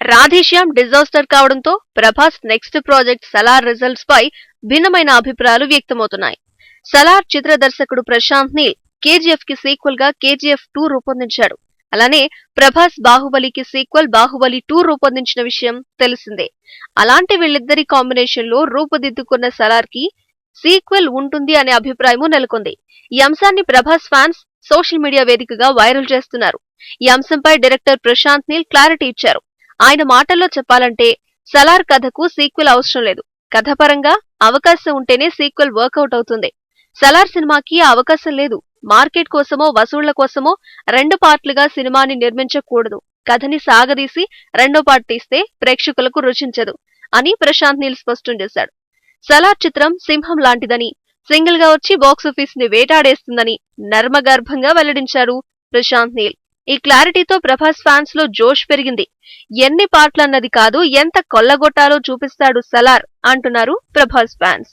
Radhe Shyam disaster కావడంతో Prabhas next project Salaar results పై భిన్నమైన అభిప్రాయాలు వ్యక్తమవుతున్నాయి. సలార్ చిత్ర దర్శకుడు ప్రశాంత్ నీల్ కేజీఎఫ్కి సీక్వెల్గా కేజీఎఫ్ టూ రూపొందించాడు. అలానే ప్రభాస్ బాహుబలికి సీక్వెల్ బాహుబలి టూ రూపొందించిన విషయం తెలిసిందే. అలాంటి వీళ్ళిద్దరి కాంబినేషన్లో రూపుదిద్దుకున్న సలార్కి సీక్వెల్ ఉంటుంది అనే అభిప్రాయము నెలకొంది. ఈ అంశాన్ని ప్రభాస్ ఫ్యాన్స్ సోషల్ మీడియా వేదికగా వైరల్ చేస్తున్నారు. ఈ అంశంపై డైరెక్టర్ ప్రశాంత్ నీల్ క్లారిటీ ఇచ్చారు. ఆయన మాటల్లో చెప్పాలంటే సలార్ కథకు సీక్వెల్ అవసరం లేదు. కథపరంగా అవకాశం ఉంటేనే సీక్వెల్ వర్కౌట్ అవుతుంది. సలార్ సినిమాకి అవకాశం లేదు. మార్కెట్ కోసమో వసూళ్ళ కోసమో రెండు పార్ట్లుగా సినిమాని నిర్మించకూడదు. కథని సాగదీసి రెండో పార్ట్ తీస్తే ప్రేక్షకులకు రుచించదు అని ప్రశాంత్ నీల్ స్పష్టం చేశాడు. సలార్ చిత్రం సింహం లాంటిదని సింగిల్గా వచ్చి బాక్సాఫీస్ని వేటాడేస్తుందని నర్మగర్భంగా వెల్లడించారు ప్రశాంత్ నీల్. ఈ క్లారిటీతో ప్రభాస్ ఫ్యాన్స్లో జోష్ పెరిగింది. ఎన్ని పార్ట్లన్నది కాదు ఎంత కొల్లగొట్టాలో చూపిస్తాడు సలార్ అంటున్నారు ప్రభాస్ ఫ్యాన్స్.